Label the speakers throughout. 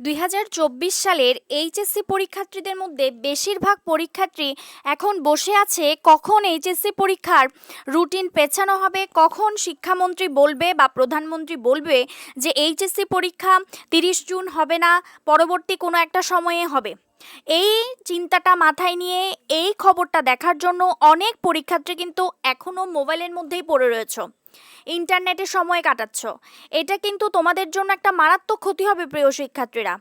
Speaker 1: দুই হাজার চব্বিশ সালের এইচএসসি পরীক্ষার্থীদের মধ্যে বেশিরভাগ পরীক্ষার্থী এখন বসে আছে কখন এইচএসসি পরীক্ষার রুটিন পেছানো হবে, কখন শিক্ষামন্ত্রী বলবে বা প্রধানমন্ত্রী বলবে যে এইচএসসি পরীক্ষা তিরিশ জুন হবে না, পরবর্তী কোনো একটা সময়ে হবে। এই চিন্তাটা মাথায় নিয়ে, এই খবরটা দেখার জন্য অনেক পরীক্ষার্থী কিন্তু এখনও মোবাইলের মধ্যেই পড়ে রয়েছে। ইন্টারনেটে সময় কাটাচ্ছ। এটা কিন্তু তোমাদের জন্য একটা মারাত্মক ক্ষতি হবে, প্রিয় শিক্ষার্থীরা।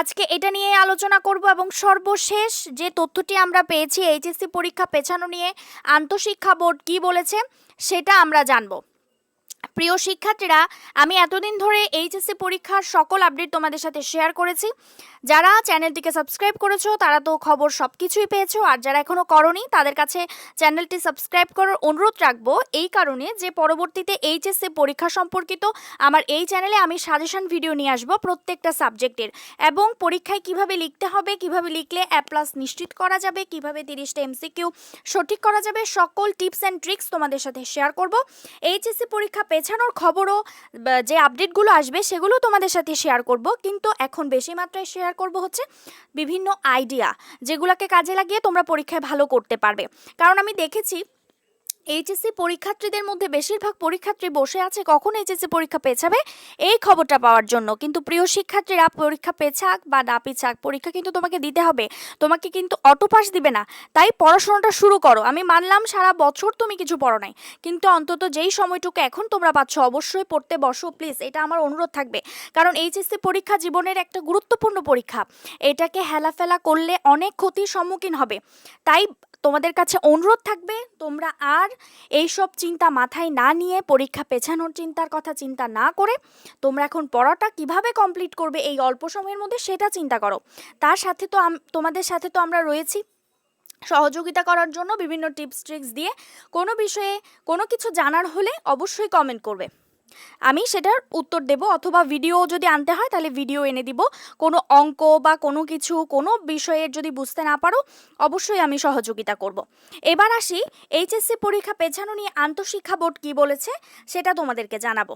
Speaker 1: আজকে এটা নিয়ে আলোচনা করব এবং সর্বশেষ যে তথ্যটি আমরা পেয়েছি, এইচএসসি পরীক্ষা পেছানো নিয়ে আন্তঃশিক্ষা বোর্ড কি বলেছে, সেটা আমরা জানব। প্রিয় শিক্ষার্থীরা, আমি এতদিন ধরে এইচএসসি পরীক্ষার সকল আপডেট তোমাদের সাথে শেয়ার করেছি। যারা চ্যানেলটিকে সাবস্ক্রাইব করেছ, তারা তো খবর সব কিছুই পেয়েছ। আর যারা এখনও করনি, তাদের কাছে চ্যানেলটি সাবস্ক্রাইব করার অনুরোধ রাখব। এই কারণে যে পরবর্তীতে এইচএসসি পরীক্ষা সম্পর্কিত আমার এই চ্যানেলে আমি সাজেশন ভিডিও নিয়ে আসব প্রত্যেকটা সাবজেক্টের এবং পরীক্ষায় কীভাবে লিখতে হবে, কীভাবে লিখলে অ্যাপ প্লাস নিশ্চিত করা যাবে, কীভাবে তিরিশটা এমসিকিউ সঠিক করা যাবে, সকল টিপস অ্যান্ড ট্রিক্স তোমাদের সাথে শেয়ার করব। এইচএসসি পরীক্ষা পেছানোর খবরও যে আপডেটগুলো আসবে সেগুলো তোমাদের সাথে শেয়ার করব। কিন্তু এখন বেশি মাত্রায় শেয়ার করব হচ্ছে বিভিন্ন আইডিয়া যেগুলোকে কাজে লাগিয়ে তোমরা পরীক্ষায় ভালো করতে পারবে। কারণ আমি দেখেছি এইচএসসি পরীক্ষার্থীদের মধ্যে বেশিরভাগ পরীক্ষার্থী বসে আছে, কখন এইচএসসি পরীক্ষা পেছাবে? এই খবরটা পাওয়ার জন্য কিন্তু প্রিয় শিক্ষার্থীরা পরীক্ষা পেছাক বা না পিছাক, পরীক্ষা কিন্তু তোমাকে দিতে হবে। তোমাকে কিন্তু অটো পাস দিবে না। তাই পড়াশোনাটা শুরু করো। আমি মানলাম সারা বছর তুমি কিছু পড়ো নাই। কিন্তু অন্তত যেই সময়টুকু এখন তোমরা পাচ্ছ, অবশ্যই পড়তে বসো প্লিজ এটা আমার অনুরোধ থাকবে। কারণ এইচএসসি পরীক্ষা জীবনের একটা গুরুত্বপূর্ণ পরীক্ষা। এটাকে হেলাফেলা করলে অনেক ক্ষতির সম্মুখীন হবে। তাই তোমাদের কাছে অনুরোধ থাকবে, তোমরা আর এইসব চিন্তা মাথায় না নিয়ে পরীক্ষা পেছানোর চিন্তার কথা চিন্তা না করে তোমরা এখন পড়াটা কীভাবে কমপ্লিট করবে এই অল্প সময়ের মধ্যে সেটা চিন্তা করো। তার সাথে তো তোমাদের সাথে তো আমরা রয়েছি। সহযোগিতা করার জন্য বিভিন্ন টিপস ট্রিক্স দিয়ে কোনো বিষয়ে কোনো কিছু জানার হলে অবশ্যই কমেন্ট করবে। আমি সেটার উত্তর দেব, অথবা ভিডিও যদি আনতে হয় তাহলে ভিডিও এনে দিব। কোনো অঙ্ক বা কোনো কিছু, কোনো বিষয়ের যদি বুঝতে না পারো, অবশ্যই আমি সহযোগিতা করব। এবার আসি, এইচএসসি পরীক্ষা পেছানো নিয়ে আন্তঃশিক্ষা বোর্ড কী বলেছে, সেটা তোমাদেরকে জানাব।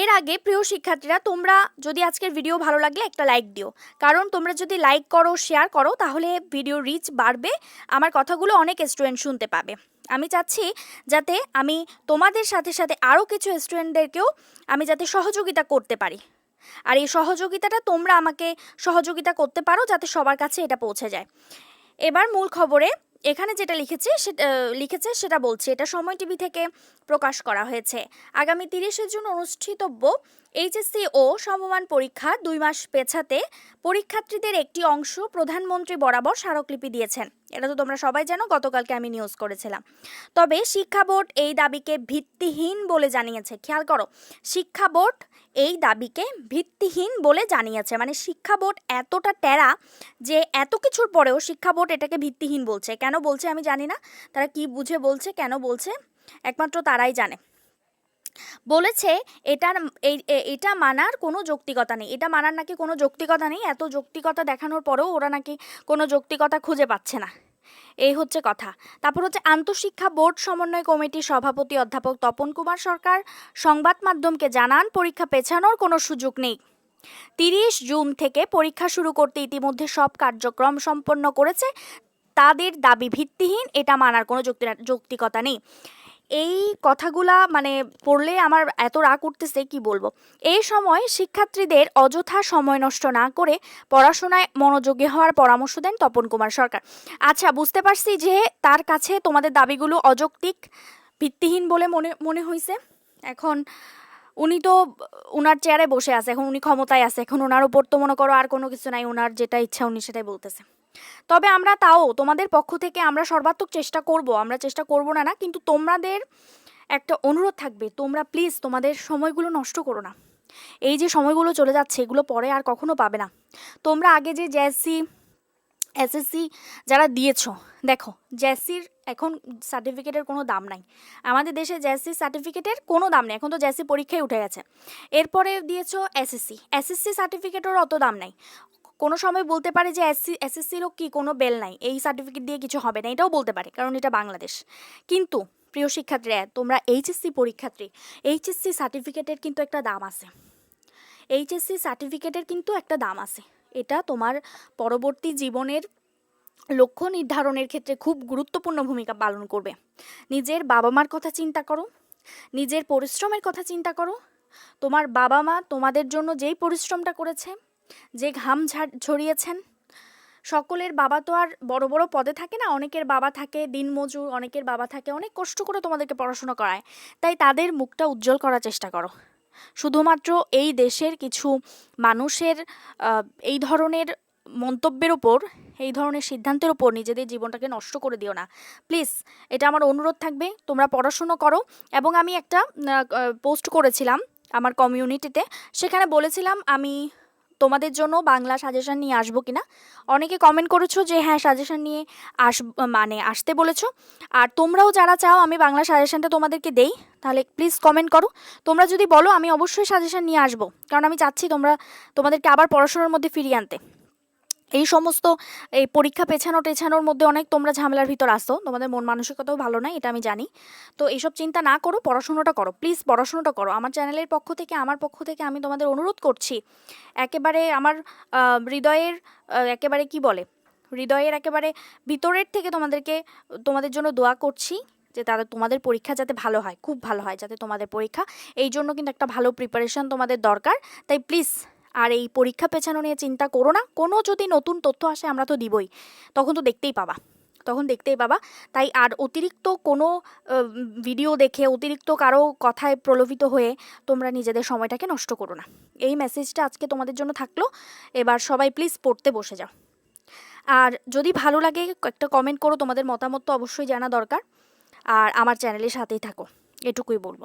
Speaker 1: এর আগে প্রিয় শিক্ষার্থীরা, তোমরা যদি আজকের ভিডিও ভালো লাগলে একটা লাইক দিও। কারণ তোমরা যদি লাইক করো শেয়ার করো, তাহলে ভিডিও রিচ বাড়বে, আমার কথাগুলো অনেক স্টুডেন্ট শুনতে পাবে। আমি চাচ্ছি যাতে আমি তোমাদের সাথে সাথে আরও কিছু স্টুডেন্টদেরকেও আমি যাতে সহযোগিতা করতে পারি। আর এই সহযোগিতাটা তোমরা আমাকে সহযোগিতা করতে পারো যাতে সবার কাছে এটা পৌঁছে যায়। এবার মূল খবরে এখানে যেটা লিখেছে সেটা লিখেছে সেটা বলছে, এটা সময় টিভি থেকে প্রকাশ করা হয়েছে। আগামী তিরিশে জুন অনুষ্ঠিতব্য এইচএসসি ও সমমান পরীক্ষা দুই মাস পেছাতে পরীক্ষার্থীদের একটি অংশ প্রধানমন্ত্রী বরাবর স্মারকলিপি দিয়েছেন। এটা তো তোমরা সবাই জানো, গতকালকে আমি নিউজ করেছিলাম। তবে শিক্ষা বোর্ড এই দাবিকে ভিত্তিহীন বলে জানিয়েছে, খেয়াল করো, শিক্ষা বোর্ড এই দাবিকে ভিত্তিহীন বলে জানিয়েছে। মানে শিক্ষা বোর্ড এতটা টেরা যে এত কিছুর পরেও শিক্ষা বোর্ড এটাকে ভিত্তিহীন বলছে। কেন বলছে আমি জানি না, তারা কি বুঝে বলছে, কেন বলছে, একমাত্র তারাই জানে। বলেছে, এটার এটা মানার কোনো যৌক্তিকতা নেই। এটা মানার নাকি কোনো যৌক্তিকতা নেই? এত যৌক্তিকতা দেখানোর পরেও ওরা নাকি কোনো যৌক্তিকতা খুঁজে পাচ্ছে না। এই হচ্ছে কথা। তারপর হচ্ছে, আন্তঃশিক্ষা বোর্ড সমন্বয় কমিটির সভাপতি অধ্যাপক তপন কুমার সরকার সংবাদ মাধ্যমকে জানান, পরীক্ষা পেছানোর কোনো সুযোগ নেই। তিরিশ জুন থেকে পরীক্ষা শুরু করতে ইতিমধ্যে সব কার্যক্রম সম্পন্ন করেছে। তাদের দাবি ভিত্তিহীন, এটা মানার কোনো যুক্তি, যৌক্তিকতা নেই। এই কথাগুলা মানে পড়লে আমার এত রাগ উঠতেছে, কি বলব? এই সময় শিক্ষার্থীদের অযথা সময় নষ্ট না করে পড়াশোনায় মনোযোগী হওয়ার পরামর্শ দেন তপন কুমার সরকার। আচ্ছা বুঝতে পারছি যে তার কাছে তোমাদের দাবিগুলো অযৌক্তিক, ভিত্তিহীন বলে মনে মনে হয়েছে এখন উনি তো উনার চেয়ারে বসে আছে, এখন উনি ক্ষমতায় আছে, এখন ওনার উপর তো মনে করো আর কোনো কিছু নাই ওনার যেটা ইচ্ছা উনি সেটাই বলতেছে। তবে আমরা তাও তোমাদের পক্ষ থেকে আমরা সর্বাত্মক চেষ্টা করব, আমরা চেষ্টা করব না না, কিন্তু তোমাদের একটা অনুরোধ থাকবে, তোমরা প্লিজ তোমাদের সময়গুলো নষ্ট করো না। এই যে সময়গুলো চলে যাচ্ছে, এগুলো পরে আর কখনো পাবে না। তোমরা আগে যে জ্যাসি, এসএসসি যারা দিয়েছ, দেখো, জ্যাসির এখন সার্টিফিকেটের কোনো দাম নাই। আমাদের দেশে জ্যাসি সার্টিফিকেটের কোনো দাম নেই, এখন তো জ্যাসি পরীক্ষায় উঠে গেছে। এরপরে দিয়েছ এসএসসি এসএসসি সার্টিফিকেটের অত দাম নাই। কোনো সময় বলতে পারে যে এসসি এসএসসিরও কি, কোনো বেল নাই। এই সার্টিফিকেট দিয়ে কিছু হবে না, এটাও বলতে পারে, কারণ এটা বাংলাদেশ। কিন্তু, প্রিয় শিক্ষার্থীরা, তোমরা এইচএসসি পরীক্ষার্থী এইচএসসি সার্টিফিকেটের কিন্তু একটা দাম আছে। এইচএসসি সার্টিফিকেটের কিন্তু একটা দাম আছে। এটা তোমার পরবর্তী জীবনের লক্ষ্য নির্ধারণের ক্ষেত্রে খুব গুরুত্বপূর্ণ ভূমিকা পালন করবে। নিজের বাবা মার কথা চিন্তা করো, নিজের পরিশ্রমের কথা চিন্তা করো। তোমার বাবা মা তোমাদের জন্য যেই পরিশ্রমটা করেছে যে ঘাম ঝরিয়েছেন সকলের বাবা তো আর বড় বড় পদে থাকে না, অনেকের বাবা থাকে, দিনমজুর, অনেকের বাবা থাকে, অনেক কষ্ট করে তোমাদেরকে পড়াশোনা করায়। তাই তাদের মুখটা উজ্জ্বল করার চেষ্টা করো। শুধুমাত্র এই দেশের কিছু মানুষের এই ধরনের মন্তব্যের ওপর এই ধরনের সিদ্ধান্তের ওপর নিজেদের জীবনটাকে নষ্ট করে দিও না। প্লিজ, এটা আমার অনুরোধ থাকবে, তোমরা পড়াশুনো করো। এবং আমি একটা পোস্ট করেছিলাম আমার কমিউনিটিতে, সেখানে বলেছিলাম আমি তোমাদের জন্য বাংলা সাজেশন নিয়ে আসব কি না অনেকে কমেন্ট করেছ যে হ্যাঁ সাজেশন নিয়ে আস মানে আসতে বলেছ। আর তোমরাও যারা চাও, আমি বাংলা সাজেশনটা তোমাদেরকে দেই, তাহলে প্লিজ কমেন্ট করো। তোমরা যদি বলো, আমি অবশ্যই সাজেশন নিয়ে আসব। কারণ আমি চাচ্ছি তোমরা, তোমাদেরকে আবার পড়াশোনার মধ্যে ফিরিয়ে আনতে। এই সমস্ত, এই পরীক্ষা পেছানো টেছানোর মধ্যে অনেক তোমরা ঝামেলার ভিতর আসো। তোমাদের মন মানসিকতাও ভালো নয়, এটা আমি জানি। তো এইসব চিন্তা না করো, পড়াশোনাটা করো। প্লিজ পড়াশোনাটা করো। আমার চ্যানেলের পক্ষ থেকে, আমার পক্ষ থেকে আমি তোমাদের অনুরোধ করছি, একেবারে আমার হৃদয়ের একেবারে কি বলে? হৃদয়ের একেবারে ভিতরের থেকে তোমাদেরকে, তোমাদের জন্য দোয়া করছি যে তাদের তোমাদের পরীক্ষা যাতে ভালো হয়, খুব ভালো হয় যাতে তোমাদের পরীক্ষা। এই জন্য কিন্তু একটা ভালো প্রিপারেশন তোমাদের দরকার। তাই প্লিজ আর এই পরীক্ষা পেছানো নিয়ে চিন্তা করো না। কোনো যদি নতুন তথ্য আসে আমরা তো দিবই। তখন তো দেখতেই পাবা। তখন দেখতেই পাবা। তাই আর অতিরিক্ত কোনো ভিডিও দেখে, অতিরিক্ত কারও কথায় প্রলোভিত হয়ে তোমরা নিজেদের সময়টাকে নষ্ট করো না। এই মেসেজটা আজকে তোমাদের জন্য থাকল। এবার সবাই প্লিজ পড়তে বসে যাও। আর যদি ভালো লাগে, একটা কমেন্ট করো। তোমাদের মতামত তো অবশ্যই জানা দরকার। আর আমার চ্যানেলের সাথেই থাকো। এটুকুই বলব।